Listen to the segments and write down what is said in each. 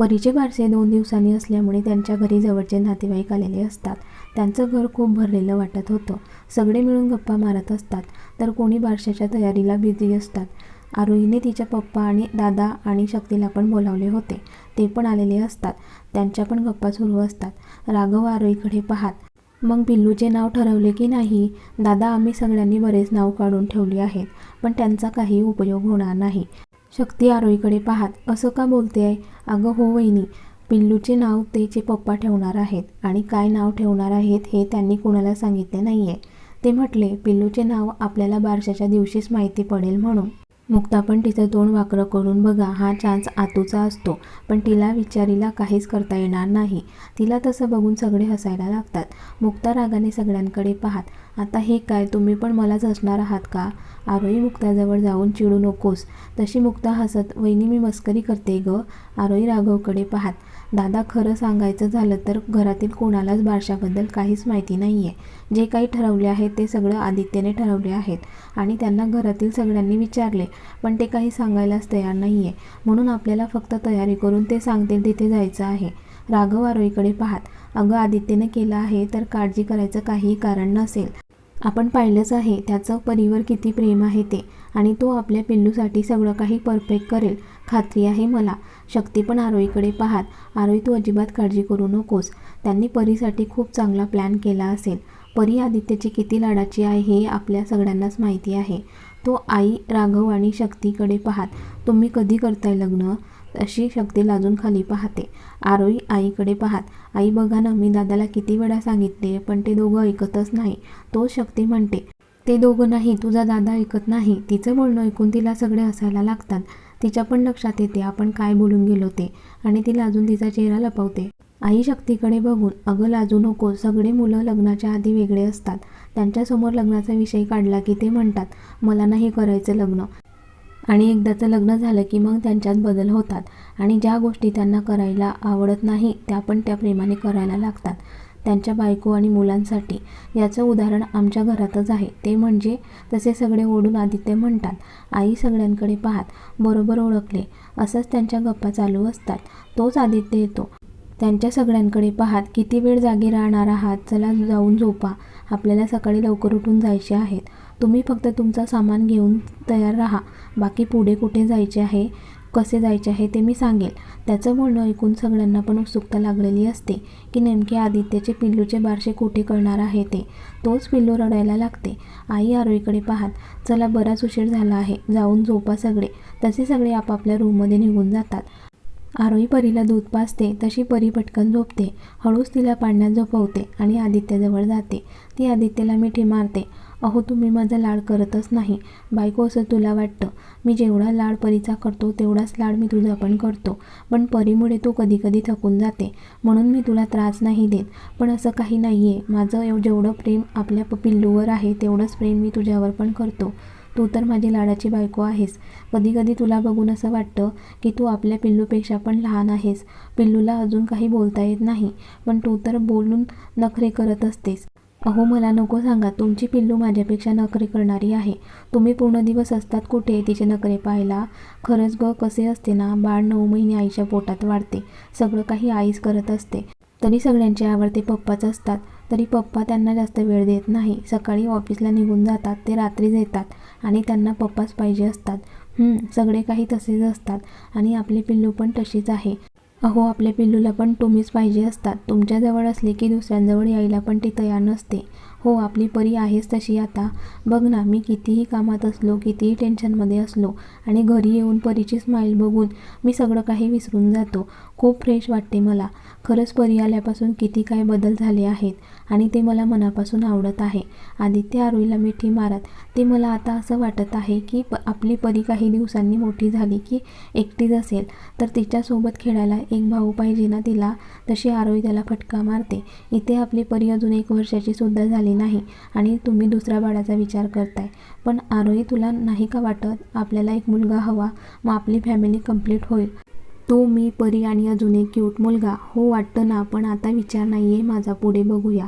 परीचे बारसे दोन दिवसांनी असल्यामुळे त्यांच्या घरी जवळचे नातेवाईक आलेले असतात. त्यांचं घर खूप भरलेलं वाटत होतं. सगळे मिळून गप्पा मारत असतात तर कोणी बारशाच्या तयारीला बिझी असतात. आरोहीने तिच्या पप्पा आणि दादा आणि शक्तीला पण बोलावले होते. ते पण आलेले असतात. त्यांच्या पण गप्पा सुरू असतात. राघव आरोहीकडे पाहात. मग पिल्लूचे नाव ठरवले की नाही? दादा आम्ही सगळ्यांनी बरेच नाव काढून ठेवली आहेत पण त्यांचा काही उपयोग होणार नाही. शक्ती आरोईकडे पाहात असं का बोलते आहे? अगं हो वहिनी पिल्लूचे नाव तेचे पप्पा ठेवणार आहेत आणि काय नाव ठेवणार आहेत हे त्यांनी कुणाला सांगितले नाही आहे ते म्हटले पिल्लूचे नाव आपल्याला बारशाच्या दिवशीच माहिती पडेल म्हणून. मुक्ता पण तिचं तोंड वाकडं करून बघा हा चान्स आतूचा असतो. पण तिला विचारीला काहीच करता येणार नाही. तिला तसं बघून सगळे हसायला लागतात. मुक्ता रागाने सगळ्यांकडे पाहात. आता हे काय? तुम्ही पण मलाच हसणार आहात का? आरोही मुक्ताजवळ जाऊन चिडू नकोस. तशी मुक्ता हसत वहिनी मी मस्करी करते ग. आरोही राघवकडे पाहात दादा खरं सांगायचं झालं तर घरातील कोणालाच बारशाबद्दल काहीच माहिती नाही आहे जे काही ठरवले आहे ते सगळं आदित्यने ठरवले आहेत आणि त्यांना घरातील सगळ्यांनी विचारले पण ते काही सांगायलाच तयार नाही आहे म्हणून आपल्याला फक्त तयारी करून ते सांगतील तिथे जायचं आहे. राघव आरोईकडे पाहात अगं आदित्यने केलं आहे तर काळजी करायचं काहीही कारण नसेल. आपण पाहिलंच आहे त्याचं परीवर किती प्रेम आहे ते. आणि तो आपल्या पिल्लूसाठी सगळं काही परफेक्ट करेल खात्री आहे मला. शक्ती पण आरोईकडे पाहात आरोही तू अजिबात काळजी करू नकोस. त्यांनी परीसाठी खूप चांगला प्लॅन केला असेल. परी आदित्यची किती लाडाची आहे हे आपल्या सगळ्यांनाच माहिती आहे. तो आई राघव आणि शक्तीकडे पाहात तुम्ही कधी करताय लग्न? अशी शक्ती लाजून खाली पाहते. आरोही आईकडे पाहात आई बघा ना मी दादाला किती वेळा सांगितले पण ते दोघं ऐकतच नाही तो शक्ती म्हणते ते दोघं नाही तुझा दादा ऐकत नाही. तिचं बोलणं ऐकून तिला सगळे हसायला लागतात. तिच्या पण लक्षात येते आपण काय बोलून गेलो ते आणि ती लाजून तिचा चेहरा लपवते. आई शक्तीकडे बघून अगं लाजू नको. सगळे मुलं लग्नाच्या आधी वेगळे असतात. त्यांच्यासमोर लग्नाचा विषय काढला की ते म्हणतात मला नाही करायचं लग्न. आणि एकदाचं लग्न झालं की मग त्यांच्यात बदल होतात. आणि ज्या गोष्टी त्यांना करायला आवडत नाही त्या पण त्या प्रेमाने करायला लागतात. त्यांच्या बायको आणि मुलांसाठी याचं उदाहरण आमच्या घरातच आहे. ते म्हणजे तसे सगळे ओढून आदित्य म्हणतात आई सगळ्यांकडे पाहात बरोबर ओळखले. असंच त्यांच्या गप्पा चालू असतात. तोच आदित्य येतो. त्यांच्या सगळ्यांकडे पाहात किती वेळ जागी राहणार आहात? चला जाऊन झोपा. आपल्याला सकाळी लवकर उठून जायचे आहेत. तुम्ही फक्त तुमचा सामान घेऊन तयार राहा. बाकी पुढे कुठे जायचे आहे कसे जायचे आहे ते मी सांगेल. त्याचं बोलणं ऐकून सगळ्यांना पण उत्सुकता लागलेली असते की नेमके आदित्यचे पिल्लूचे बारसे कुठे करणार आहे ते. तोच पिल्लू रडायला लागते. आई आरोईकडे पाहात चला बराच उशीर झाला आहे जाऊन झोपा सगळे. तसे सगळे आपापल्या रूममध्ये निघून जातात. आरोही परीला दूध पाजते तशी परी पटकन झोपते. हळूच तिला पाण्यात झोपवते आणि आदित्यजवळ जाते. ती आदित्यला मिठी मारते. अहो तुम्ही माझा लाड करतच नाही. बायको असं तुला वाटतं. मी जेवढा लाड परीचा करतो तेवढाच लाड मी तुझा पण करतो. पण परीमुळे तू कधीकधी थकून जाते. म्हणून मी तुला त्रास नाही देत. पण असं काही नाही आहे माझं एव जेवढं प्रेम आपल्या प- पिल्लूवर आहे तेवढंच प्रेम मी तुझ्यावर पण करतो. तू तर माझी लाडाची बायको आहेस. कधी कधी तुला बघून असं वाटतं की तू आपल्या पिल्लूपेक्षा पण लहान आहेस. पिल्लूला अजून काही बोलता येत नाही. पण तू तर बोलून नखरे करत असतेस. अहो मला नको सांगा तुमची पिल्लू माझ्यापेक्षा नखरे करणारी आहे. तुम्ही पूर्ण दिवस असतात कुठे तिचे नखरे पाहायला? खरंच ग कसे असते ना बाळ नऊ महिने आईच्या पोटात वाढते. सगळं काही आईच करत असते. तरी सगळ्यांचे आवडते पप्पाच असतात. तरी पप्पा त्यांना जास्त वेळ देत नाही. सकाळी ऑफिसला निघून जातात ते रात्रीच येतात आणि त्यांना पप्पाच पाहिजे असतात. सगळे काही तसेच असतात आणि आपले पिल्लू पण तशीच आहे. अहो आपल्या पिल्लूला पण तुम्हीच पाहिजे असतात. तुमच्याजवळ असले की दुसऱ्यांजवळ यायला पण ती तयार नसते. हो आपली परी आहेच तशी आता. बघ ना मी कितीही कामात असलो कितीही टेन्शनमध्ये असलो आणि घरी येऊन परीची स्माईल बघून मी सगळं काही विसरून जातो. खूप फ्रेश वाटते मला. खरंच परी आल्यापासून किती काय बदल झाले आहेत आणि ते मला मनापासून आवडत आहे. आदित्य आरोईला मिठी मारत ते मला आता असं वाटत आहे की प आपली परी काही दिवसांनी मोठी झाली की एकटीच असेल तर तिच्यासोबत खेळायला एक भाऊ पाहिजे ना तिला? तशी आरोही त्याला फटका मारते. इथे आपली परी अजून एक वर्षाची सुद्धा झाली नाही आणि तुम्ही दुसऱ्या बाळाचा विचार करताय. पण आरोई तुला नाही का वाटत? आपल्याला एक मुलगा हवा मग आपली फॅमिली कंप्लीट होईल. तो मी परी आणि अजून एक क्यूट मुलगा. हो वाटतं ना पण आता विचार नाही आहे माझा पुढे बघूया.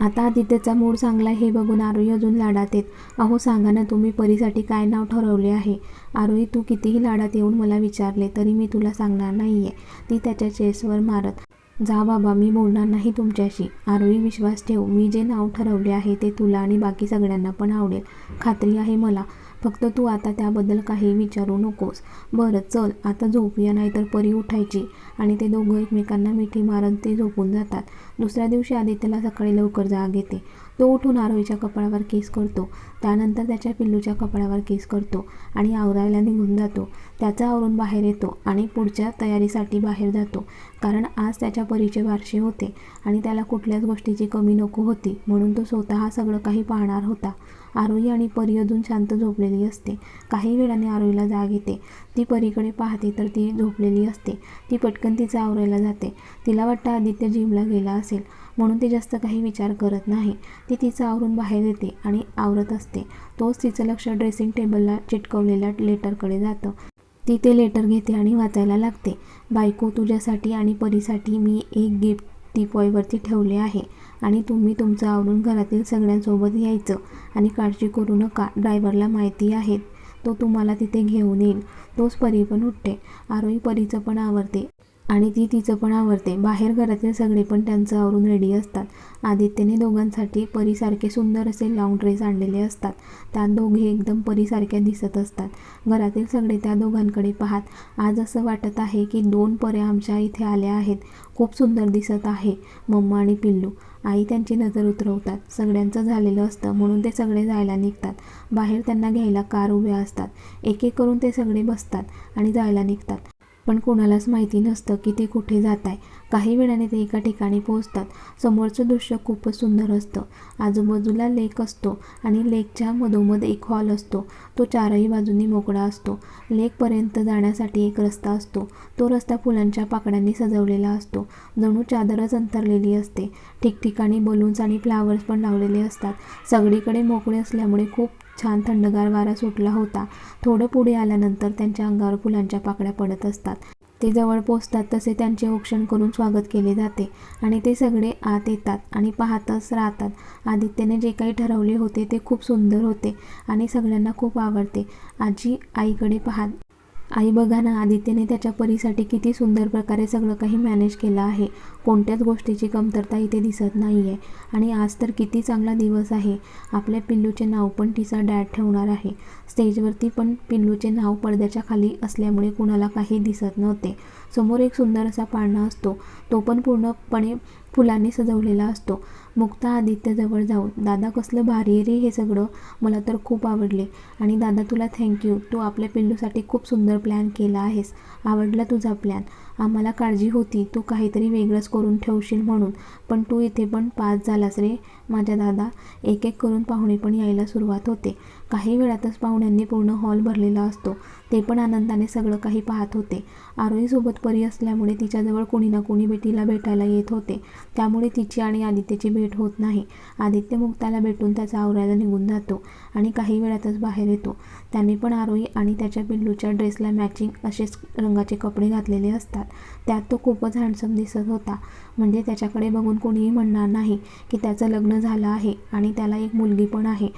आता आदित्यचा मूड चांगला हे बघून आरोही अजून लाडात येत अहो सांगा ना तुम्ही परीसाठी काय नाव ठरवले आहे? आरोही तू कितीही लाडात येऊन मला विचारले तरी मी तुला सांगणार नाही आहे ती त्याच्या चेसवर मारत जा बाबा मी बोलणार नाही तुमच्याशी. आरोही विश्वास ठेव. मी जे नाव ठरवले आहे ते तुला आणि बाकी सगळ्यांना पण आवडेल. खात्री आहे मला. फक्त तू आता त्याबद्दल काही विचारू नकोस. बरं चल आता झोपूया नाहीतर परी उठायची आणि ते दोघं एकमेकांना मिठी मारत ते झोपून जातात. दुसऱ्या दिवशी आदित्यला सकाळी लवकर जाग येते. तो उठून आरोहीच्या कपाळावर केस करतो. त्यानंतर त्याच्या पिल्लूच्या कपाळावर केस करतो आणि आवरायला निघून जातो. त्याचा आवरून बाहेर येतो आणि पुढच्या तयारीसाठी बाहेर जातो. कारण आज त्याच्या परीचे बारसे होते आणि त्याला कुठल्याच गोष्टीची कमी नको होती म्हणून तो स्वतः सगळं काही पाहणार होता. आरोही आणि परी अजून शांत झोपलेली असते. काही वेळाने आरोहीला जाग येते. ती परीकडे पाहते तर ती झोपलेली असते. ती पटकन तिचं आवरायला जाते. तिला वाटतं आदित्य जिमला गेला असेल. म्हणून ती जास्त काही विचार करत नाही. ती तिचं आवरून बाहेर येते आणि आवरत असते. तोच तिचं लक्ष ड्रेसिंग टेबलला चिटकवलेल्या लेटरकडे जातं. ती ते लेटर घेते आणि वाचायला लागते. बायको तुझ्यासाठी आणि परीसाठी मी एक गिफ्ट टीपॉयवरती ठेवले आहे. आणि तुम्ही तुमचं आवरून घरातील सगळ्यांसोबत यायचं आणि काळजी करू नका ड्रायव्हरला माहिती आहे. तो तुम्हाला तिथे घेऊन येईल. तोच परी पण उठते. आरोही परीचं पण आवडते आणि ती तिचं पण आवडते बाहेर घरातील सगळे पण त्यांचं आवरून रेडी असतात. आदित्यने दोघांसाठी परीसारखे सुंदर असे लॉंग ड्रेस आणलेले असतात. त्यात दोघे एकदम परीसारख्या दिसत असतात. घरातील सगळे त्या दोघांकडे पाहत आज असं वाटत आहे की दोन पऱ्या आमच्या इथे आल्या आहेत. खूप सुंदर दिसत आहे. मम्मा आणि पिल्लू आई त्यांची नजर उतरवतात. सगळ्यांचं झालेलं असतं म्हणून ते सगळे जायला निघतात. बाहेर त्यांना घ्यायला कार उभ्या असतात. एक एक करून ते सगळे बसतात आणि जायला निघतात. पण कोणालाच माहिती नसतं की ते कुठे जात आहे काही वेळाने ते एका ठिकाणी पोहोचतात. समोरचं दृश्य खूपच सुंदर असतं. आजूबाजूला लेक असतो आणि लेकच्या मधोमध एक हॉल असतो. तो चारही बाजूंनी मोकळा असतो. लेकपर्यंत जाण्यासाठी एक रस्ता असतो. तो रस्ता फुलांच्या पाकड्यांनी सजवलेला असतो. जणू चादरच अंतरलेली असते. ठिकठिकाणी बलून्स आणि फ्लावर्स पण लावलेले असतात. सगळीकडे मोकळे असल्यामुळे खूप छान थंडगार वारा सुटला होता. थोडं पुढे आल्यानंतर त्यांच्या अंगावर फुलांच्या पाकळ्या पडत असतात. ते जवळ पोचतात तसे त्यांचे औक्षण करून स्वागत केले जाते आणि ते सगळे आत येतात आणि पाहतच राहतात. आदित्यने जे काही ठरवले होते ते खूप सुंदर होते आणि सगळ्यांना खूप आवडते. आजी आईकडे पाहत आई बघा ना आदित्यने त्याच्या परीसाठी किती सुंदर प्रकारे सगळं काही मॅनेज केलं आहे. कोणत्याच गोष्टीची कमतरता इथे दिसत नाही आहे आणि आज तर किती चांगला दिवस आहे. आपल्या पिल्लूचे नाव पण तिचा डॅड ठेवणार आहे. स्टेजवरती पण पिल्लूचे नाव पडद्याच्या खाली असल्यामुळे कुणाला काही दिसत नव्हते. समोर एक सुंदर असा पाळणा असतो. तो पण पूर्णपणे फुलांनी सजवलेला असतो. मुक्ता आदित्यजवळ जाऊन दादा कसलं भारी आहे रे हे सगळं. मला तर खूप आवडले. आणि दादा तुला थँक्यू तू आपल्या पिल्लूसाठी खूप सुंदर प्लॅन केला आहेस. आवडला तुझा प्लॅन आम्हाला काळजी होती. तू काहीतरी वेगळंच करून ठेवशील म्हणून. पण तू इथे पण पास झालास रे. माझ्या दादा एक एक करून पाहुणे पण यायला सुरुवात होते. काही वेळातच पाहुण्यांनी पूर्ण हॉल भरलेला असतो. ते पण आनंदाने सगळं काही पाहत होते. आरोहीसोबत परी असल्यामुळे तिच्याजवळ कोणी ना कोणी बेटीला भेटायला येत होते. त्यामुळे तिची आणि आदित्यची भेट होत नाही. आदित्य मुक्ताला भेटून त्याचा आवरायला निघून जातो आणि काही वेळातच बाहेर येतो. त्याने पण आरोही आणि त्याच्या पिल्लूच्या ड्रेसला मॅचिंग असेच रंगाचे कपडे घातलेले असतात. त्यात तो खूपच हँडसम दिसत होता. म्हणजे त्याच्याकडे बघून कोणीही म्हणणार नाही की त्याचं लग्न झालं आहे आणि त्याला एक मुलगी पण आहे.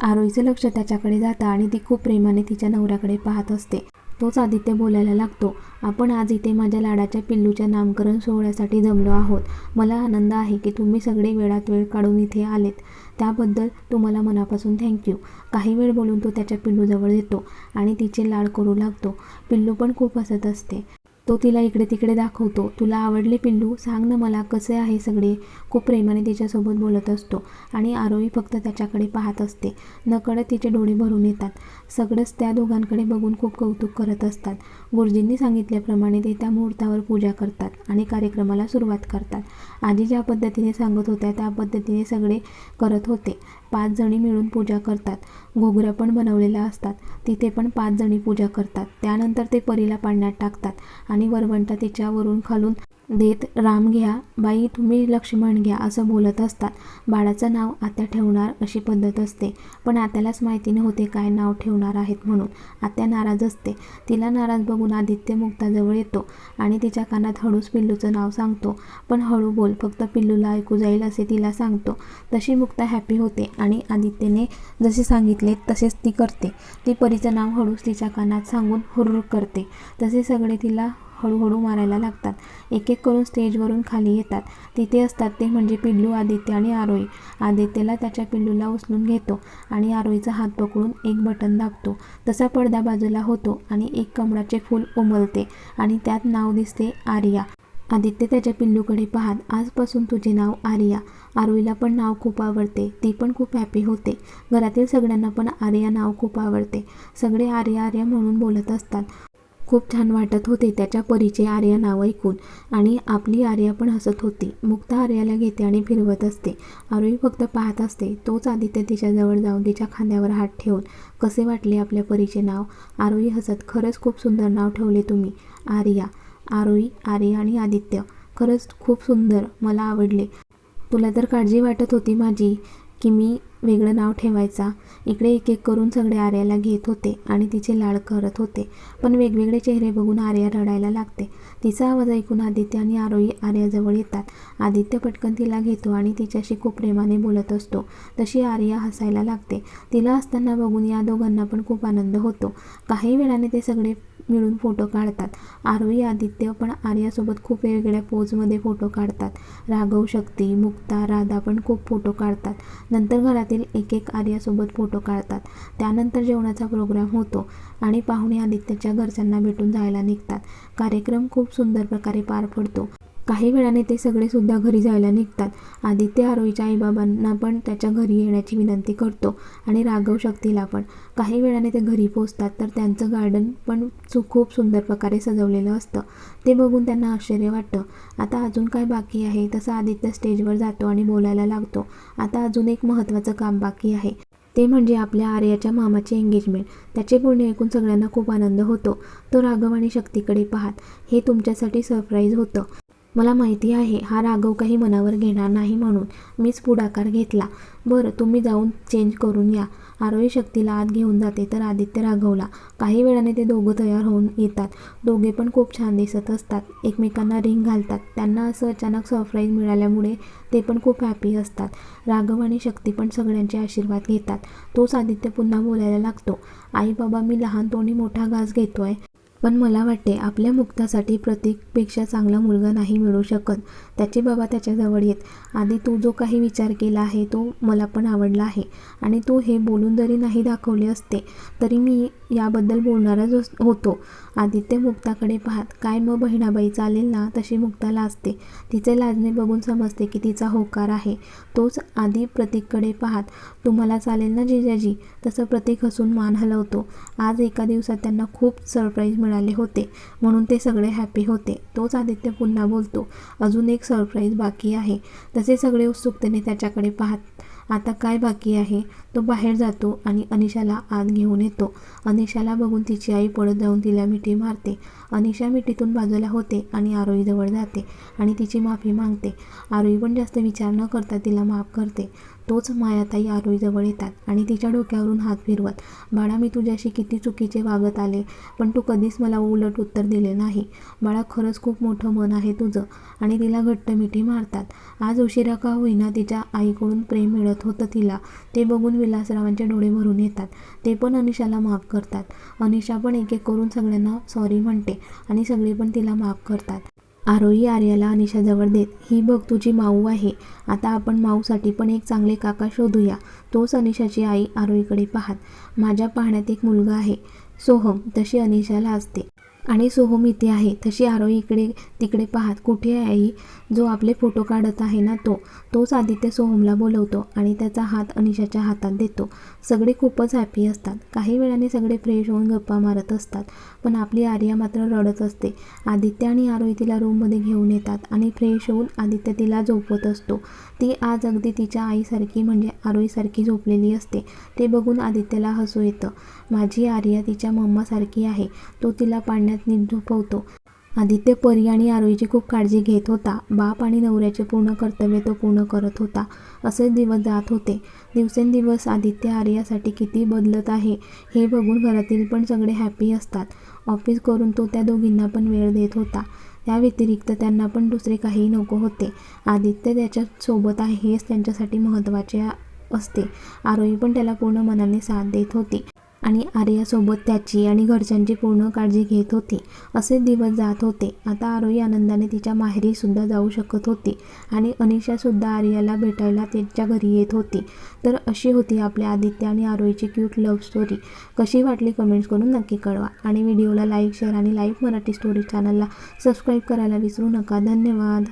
आरोहीचं लक्ष त्याच्याकडे जातं आणि ती खूप प्रेमाने तिच्या नवऱ्याकडे पाहत असते. तोच आदित्य बोलायला लागतो आपण आज इथे माझ्या लाडाच्या पिल्लूच्या नामकरण सोहळ्यासाठी जमलो आहोत. मला आनंद आहे की तुम्ही सगळे वेळात वेळ काढून इथे आलेत. त्याबद्दल तुम्हाला मनापासून थँक्यू काही वेळ बोलून तो त्याच्या पिल्लूजवळ येतो आणि तिचे लाड करू लागतो. पिल्लू पण खूप हसत असते. तो तिला इकडे तिकडे दाखवतो तुला आवडले पिल्लू? सांग ना मला कसे आहे सगळे? खूप प्रेमाने तिच्यासोबत बोलत असतो आणि आरोही फक्त त्याच्याकडे पाहत असते. नकळत तिचे डोळे भरून येतात. सगळंच त्या दोघांकडे बघून खूप कौतुक करत असतात. गुरुजींनी सांगितल्याप्रमाणे ते त्या मुहूर्तावर पूजा करतात आणि कार्यक्रमाला सुरुवात करतात. आजी ज्या पद्धतीने सांगत होत्या त्या पद्धतीने सगळे करत होते. पाच जणी मिळून पूजा करतात. घोगऱ्या पण बनवलेल्या असतात. तिथे पण पाच जणी पूजा करतात. त्यानंतर ते परीला पाण्यात टाकतात आणि वरवंटा तिच्यावरून खालून देत राम घ्या बाई तुम्ही लक्ष्मण घ्या असं बोलत असतात. बाळाचं नाव आत्या ठेवणार अशी पद्धत असते. पण आत्यालाच माहिती नव्हते काय नाव ठेवणार आहेत म्हणून. आत्या नाराज असते. तिला नाराज बघून आदित्य मुक्ताजवळ येतो आणि तिच्या कानात हळूच पिल्लूचं नाव सांगतो. पण हळू बोल फक्त पिल्लूला ऐकू जाईल असे तिला सांगतो. तशी मुक्ता हॅपी होते आणि आदित्यने जसे सांगितले तसेच ती करते. ती परीचं नाव हळूच तिच्या कानात सांगून हुर्र करते. तसे सगळे तिला हळूहळू मारायला लागतात. एक एक करून स्टेजवरून खाली येतात. तिथे असतात ते म्हणजे पिल्लू आदित्य आणि आरोही आदित्यला त्याच्या पिल्लूला उचलून घेतो आणि आरोहीचा हात पकडून एक बटन दाबतो. तसा पडदा बाजूला होतो आणि एक कमळाचे फूल उमलते आणि त्यात नाव दिसते आर्या. आदित्य त्याच्या पिल्लूकडे पाहत आजपासून तुझे नाव आर्या. आरोईला पण नाव खूप आवडते. ती पण खूप हॅपी होते. घरातील सगळ्यांना पण आर्या नाव खूप आवडते. सगळे आर्या आर्या म्हणून बोलत असतात. खूप छान वाटत होते त्याच्या परीचे आर्या नाव ऐकून. आणि आपली आर्या पण हसत होती. मुक्ता आर्याला घेते आणि फिरवत असते. आरोही फक्त पाहत असते. तोच आदित्य तिच्याजवळ जाऊन तिच्या खांद्यावर हात ठेवून कसे वाटले आपल्या परीचे नाव आरोही हसत खरंच खूप सुंदर नाव ठेवले तुम्ही आर्या आरोही आर्या आणि आदित्य खरंच खूप सुंदर मला आवडले. तुला तर काळजी वाटत होती माझी की मी वेगळं नाव ठेवायचा. इकडे एक एक करून सगळे आर्याला घेत होते आणि तिचे लाड करत होते. पण वेगवेगळे चेहरे बघून आर्या रडायला लागते. तिचा आवाज ऐकून आदित्य आणि आरोही आर्याजवळ येतात. आदित्य पटकन तिला घेतो आणि तिच्याशी खूप प्रेमाने बोलत असतो. तशी आर्या हसायला लागते. तिला असताना बघून या दोघांना पण खूप आनंद होतो. काही वेळाने ते सगळे मिळून फोटो काढतात. आरोही आदित्य पण आर्यासोबत खूप वेगवेगळ्या पोजमध्ये फोटो काढतात. राघव शक्ती मुक्ता राधा पण खूप फोटो काढतात. नंतर घरात घरातील एक एक आर्यासोबत फोटो काढतात. त्यानंतर जेवणाचा प्रोग्राम होतो आणि पाहुणे आदित्यच्या घरच्यांना भेटून जायला निघतात. कार्यक्रम खूप सुंदर प्रकारे पार पडतो. काही वेळाने ते सगळे सुद्धा घरी जायला निघतात. आदित्य आरोहीच्या आईबाबांना पण त्याच्या घरी येण्याची विनंती करतो आणि राघव शक्तीला पण. काही वेळाने ते घरी पोचतात तर त्यांचं गार्डन पण सु खूप सुंदर प्रकारे सजवलेलं असतं. ते बघून त्यांना आश्चर्य वाटतं. आता अजून काय बाकी आहे? तसं आदित्य स्टेजवर जातो आणि बोलायला लागतो. आता अजून एक महत्त्वाचं काम बाकी आहे. ते म्हणजे आपल्या आर्याच्या मामाची एंगेजमेंट त्याचे बोलणे ऐकून सगळ्यांना खूप आनंद होतो. तो राघव आणि शक्तीकडे पाहत हे तुमच्यासाठी सरप्राईज होतं. मला माहिती आहे हा राघव काही मनावर घेणार नाही म्हणून मीच पुढाकार घेतला. बरं तुम्ही जाऊन चेंज करून या. आरोही शक्तीला आत घेऊन जाते तर आदित्य राघवला. काही वेळाने ते दोघं तयार होऊन येतात. दोघे पण खूप छान दिसत असतात. एकमेकांना रिंग घालतात. त्यांना असं अचानक सरप्राईज मिळाल्यामुळे ते पण खूप हॅपी असतात. राघव आणि शक्ती पण सगळ्यांचे आशीर्वाद घेतात. तोच आदित्य पुन्हा बोलायला लागतो. आई बाबा मी लहान तोंडी मोठा घास घेतो आहे पण मला वाटते आपल्या मुक्तासाठी प्रतीकपेक्षा चांगला मुलगा नाही मिळू शकत. त्याचे बाबा त्याच्याजवळ येत. आधी तू जो काही विचार केला आहे तो मला पण आवडला आहे. आणि तू हे बोलून जरी नाही दाखवले असते तरी मी याबद्दल बोलणारच होतो. आदित्य मुक्ताकडे पाहत काय मग बहिणाबाई चालेल ना? तशी मुक्ताला असते. तिचे लाजणे बघून समजते की तिचा होकार आहे. तोच आधी प्रतीककडे पाहत तुम्हाला चालेल ना जिजाजी? तसं प्रतीक हसून मान हलवतो. आज एका दिवसात त्यांना खूप सरप्राईज मिळाले होते म्हणून ते सगळे हॅपी होते. तोच आदित्य पुन्हा बोलतो अजून एक सरप्राईज बाकी आहे. तसे सगळे उत्सुकतेने त्याच्याकडे पाहत आता काय बाकी आहे? तो बाहेर जातो आणि अनिशाला आत घेऊन येतो. अनिशाला बघून तिची आई पळत जाऊन तिला मिठी मारते. अनिशा मिठीतून बाजूला होते आणि आरोहीजवळ जाते आणि तिची माफी मागते. आरोही पण जास्त विचार न करता तिला माफ करते. तोच मायाताई आरोईजवळ येतात आणि तिच्या डोक्यावरून हात फिरवत बाळा मी तुझ्याशी किती चुकीचे वागत आले पण तू कधीच मला उलट उत्तर दिले नाही. बाळा खरंच खूप मोठं मन आहे तुझं आणि तिला घट्ट मिठी मारतात. आज उशिरा का होईना तिच्या आईकडून प्रेम मिळत होतं तिला. ते बघून विलासरावांचे डोळे भरून येतात. ते पण अनिशाला माफ करतात. अनिशा पण एक एक करून सगळ्यांना सॉरी म्हणते आणि सगळे पण तिला माफ करतात. आरोही आर्याला अनिशाजवळ देत ही बघ तुझी माऊ आहे. आता आपण माऊसाठी पण एक चांगले काका शोधूया. तोच अनिशाची आई आरोहीकडे पाहत माझ्या पाहण्यात एक मुलगा आहे. सोहम तशी अनिशाला असते आणि सोहम इथे आहे. तशी आरोही इकडे तिकडे पाहत कुठे आहे आई? जो आपले फोटो काढत आहे ना तो तोच आदित्य सोहमला बोलवतो आणि त्याचा हात अनिशाच्या हातात देतो. सगळे खूपच हॅपी असतात. काही वेळाने सगळे फ्रेश होऊन गप्पा मारत असतात. पण आपली आर्या मात्र रडत असते. आदित्य आणि आरोही तिला रूममध्ये घेऊन येतात आणि फ्रेश होऊन आदित्य तिला झोपवत असतो. ती आज अगदी तिच्या आईसारखी म्हणजे आरोईसारखी झोपलेली असते. ते बघून आदित्यला हसू येतं. माझी आर्या तिच्या मम्मासारखी आहे. तो तिला पाळण्यात नीट झोपवतो. आदित्य परी आणि आरोईची खूप काळजी घेत होता. बाप आणि नवऱ्याचे पूर्ण कर्तव्य तो पूर्ण करत होता. असेच दिवस जात होते. दिवसेंदिवस आदित्य आर्यासाठी किती बदलत आहे हे बघून घरातील पण सगळे हॅपी असतात. ऑफिस करून तो त्या दोघींना पण वेळ देत होता. त्या व्यतिरिक्त त्यांना पण दुसरे काहीही नको होते. आदित्य त्याच्यासोबत आहे हेच त्यांच्यासाठी महत्त्वाचे असते. आरोही पण त्याला पूर्ण मनाने साथ देत होती. आणि आर्यासोबत त्याची आणि घरच्यांची पूर्ण काळजी घेत होती. असे दिवस जात होते. आता आरोही आनंदाने तिच्या माहेरीसुद्धा जाऊ शकत होती आणि अनिशासुद्धा आर्याला भेटायला त्यांच्या घरी येत होती. तर अशी होती आपल्या आदित्य आणि आरोहीची क्यूट लव्ह स्टोरी कशी वाटली कमेंट्स करून नक्की कळवा. आणि व्हिडिओला लाईक शेअर आणि लाईव्ह मराठी स्टोरी चॅनलला सबस्क्राईब करायला विसरू नका. धन्यवाद.